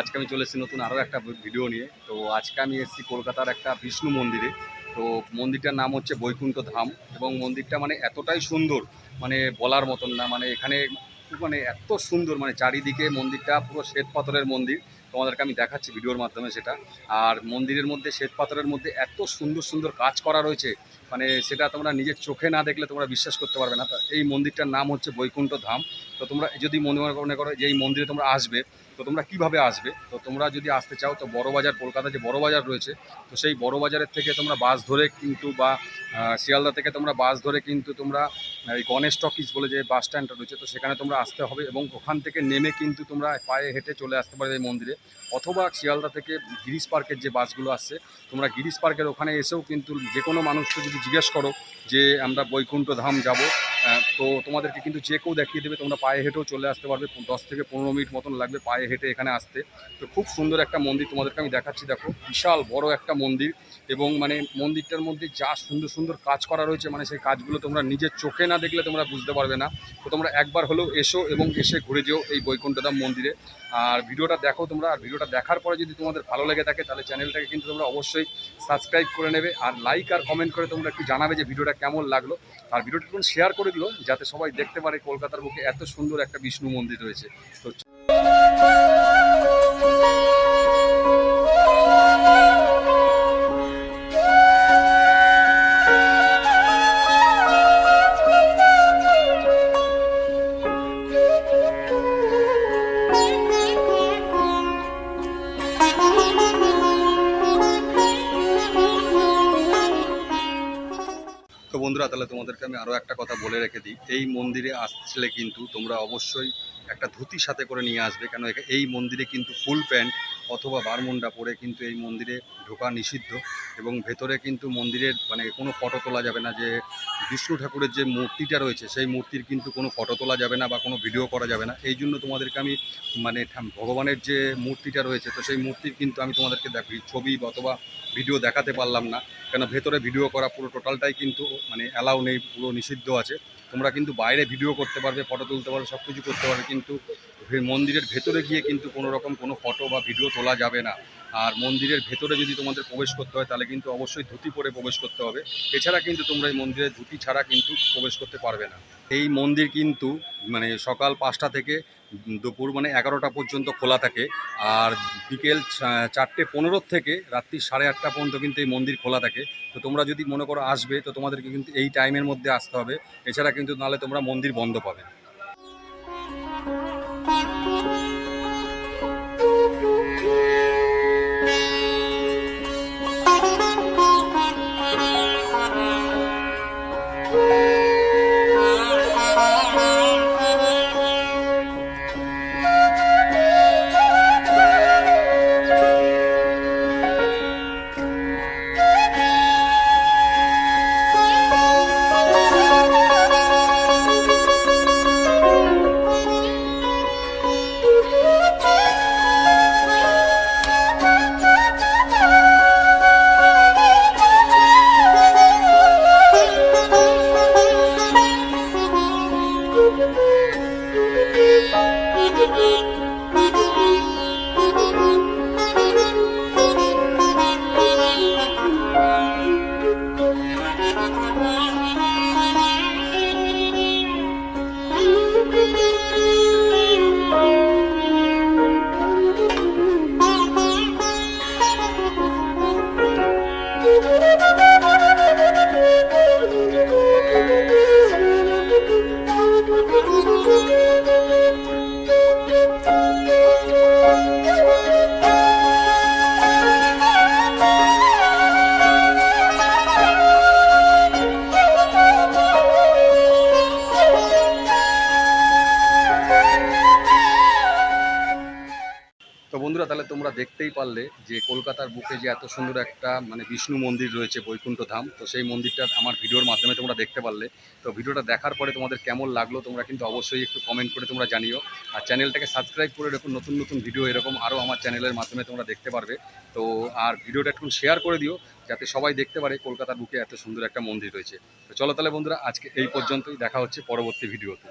আজকে আমি চলে এসেছি নতুন আরও একটা ভিডিও নিয়ে। তো আজকে আমি এসেছি কলকাতার একটা বিষ্ণু মন্দিরে। তো মন্দিরটার নাম হচ্ছে বৈকুণ্ঠ ধাম এবং মন্দিরটা মানে এতটাই সুন্দর মানে বলার মতন না। মানে এখানে মানে এত সুন্দর মানে চারিদিকে মন্দিরটা পুরো শ্বেত পাথরের মন্দির। তোমাদেরকে আমি দেখাচ্ছি ভিডিওর মাধ্যমে সেটা। আর মন্দিরের মধ্যে, শ্বেত পাথরের মধ্যে এত সুন্দর সুন্দর কাজ করা রয়েছে। মানে সেটা তোমরা নিজের চোখে না দেখলে তোমরা বিশ্বাস করতে পারবে না। এই মন্দিরটার নাম হচ্ছে বৈকুণ্ঠ ধাম। তো তোমরা যদি মনে মনে করো যে এই মন্দিরে তোমরা আসবে তো তোমরা কীভাবে আসবে? তো তোমরা যদি আসতে চাও, তো বড় বাজার কলকাতা যে বড় বাজার রয়েছে, তো সেই বড় বাজারের থেকে তোমরা বাস ধরে কিন্তু বা শিয়ালদা থেকে তোমরা বাস ধরে কিন্তু তোমরা এই গণেশ টকিজ বলে যে বাস স্ট্যান্ডটা রয়েছে, তো সেখানে তোমরা আসতে হবে এবং ওখান থেকে নেমে কিন্তু তোমরা পায়ে হেঁটে চলে আসতে পারবে এই মন্দিরে। অথবা শিয়ালদা থেকে গিরিশ পার্কের যে বাসগুলো আসছে, তোমরা গিরিশ পার্কের ওখানে এসেও কিন্তু যে কোনো মানুষকে যদি জিজ্ঞেস করো যে আমরা বৈকুণ্ঠ ধাম যাব তো তোমাদেরকে কিন্তু যে কেউ দেখিয়ে দেবে, তোমরা পায়ে হেঁটেও চলে আসতে পারবে দশ থেকে পনেরো মিনিট মতন লাগবে পায়ে হেঁটে এখানে আসতে। তো খুব সুন্দর একটা মন্দির তোমাদেরকে আমি দেখাচ্ছি, দেখো, বিশাল বড় একটা মন্দির। এবং মানে মন্দিরটার মধ্যে যা সুন্দর সুন্দর কাজ করা রয়েছে মানে সেই কাজগুলো তোমরা নিজের চোখে না দেখলে তোমরা বুঝতে পারবে না। তো তোমরা একবার হলেও এসো এবং এসে ঘুরে যেও এই বৈকুণ্ঠধাম মন্দিরে। আর ভিডিওটা দেখো তোমরা, আর ভিডিওটা দেখার পরে যদি তোমাদের ভালো লেগে থাকে, তাহলে চ্যানেলটাকে কিন্তু তোমরা অবশ্যই সাবস্ক্রাইব করে নেবে। আর লাইক আর কমেন্ট করে তোমরা একটু জানাবে যে ভিডিওটা কেমন লাগল। আর ভিডিওটা শেয়ার করে দিল যাতে সবাই দেখতে পারে কলকাতার বুকে এত সুন্দর একটা বিষ্ণু মন্দির রয়েছে। তো বন্ধুরা, তাহলে তোমাদেরকে আমি আরও একটা কথা বলে রেখে দিই। এই মন্দিরে আসলে কিন্তু তোমরা অবশ্যই একটা ধুতি সাথে করে নিয়ে আসবে কেন? এই মন্দিরে কিন্তু ফুল প্যান্ট অথবা বারমুন্ডা পরে কিন্তু এই মন্দিরে ঢোকা নিষিদ্ধ এবং ভেতরে কিন্তু মন্দিরের মানে কোনো ফটো তোলা যাবে না যে বিষ্ণু ঠাকুরের যে মূর্তিটা রয়েছে সেই মূর্তির কিন্তু কোনো ফটো তোলা যাবে না বা কোনো ভিডিও করা যাবে না। এই জন্য তোমাদেরকে আমি মানে ভগবানের যে মূর্তিটা রয়েছে তো সেই মূর্তির কিন্তু আমি তোমাদেরকে ছবি অথবা ভিডিও দেখাতে পারলাম না। কেন? ভেতরে ভিডিও করা পুরো টোটালটাই কিন্তু মানে অ্যালাউ নেই, পুরো নিষিদ্ধ আছে। তোমরা কিন্তু বাইরে ভিডিও করতে পারবে ফটো তুলতে পারবে সব কিছু করতে পারবে কিন্তু মন্দিরের ভেতরে গিয়ে কিন্তু কোনো রকম কোনো ফটো বা ভিডিও তোলা যাবে না। আর মন্দিরের ভেতরে যদি তোমাদের প্রবেশ করতে হয়, তাহলে কিন্তু অবশ্যই ধুতি পরে প্রবেশ করতে হবে। এছাড়া কিন্তু তোমরা এই মন্দিরে ধুতি ছাড়া কিন্তু প্রবেশ করতে পারবে না। এই মন্দির কিন্তু মানে সকাল পাঁচটা থেকে দুপুর মানে এগারোটা পর্যন্ত খোলা থাকে। আর বিকেল চারটে পনেরো থেকে রাত্রি সাড়ে আটটা পর্যন্ত কিন্তু এই মন্দির খোলা থাকে। তো তোমরা যদি মনে করো আসবে, তো তোমাদেরকে কিন্তু এই টাইমের মধ্যে আসতে হবে। এছাড়া কিন্তু নাহলে তোমরা মন্দির বন্ধ পাবে তো বন্ধুরা, তাহলে তোমরা দেখতেই পারলে যে কলকাতার বুকে যে এত সুন্দর একটা মানে বিষ্ণু মন্দির রয়েছে বৈকুণ্ঠ ধাম, তো সেই মন্দিরটা আমার ভিডিওর মাধ্যমে তোমরা দেখতে পারলে। তো ভিডিওটা দেখার পরে তোমাদের কেমন লাগল, তোমরা কিন্তু অবশ্যই একটু কমেন্ট করে তোমরা জানিও। আর চ্যানেলটাকে সাবস্ক্রাইব করে রেখো, নতুন নতুন ভিডিও এরকম আরও আমার চ্যানেলের মাধ্যমে তোমরা দেখতে পারবে। তো আর ভিডিওটা একটু শেয়ার করে দিও, যাতে সবাই দেখতে পারে কলকাতার বুকে এত সুন্দর একটা মন্দির রয়েছে। তো চলো তাহলে বন্ধুরা, আজকে এই পর্যন্তই, দেখা হচ্ছে পরবর্তী ভিডিওতে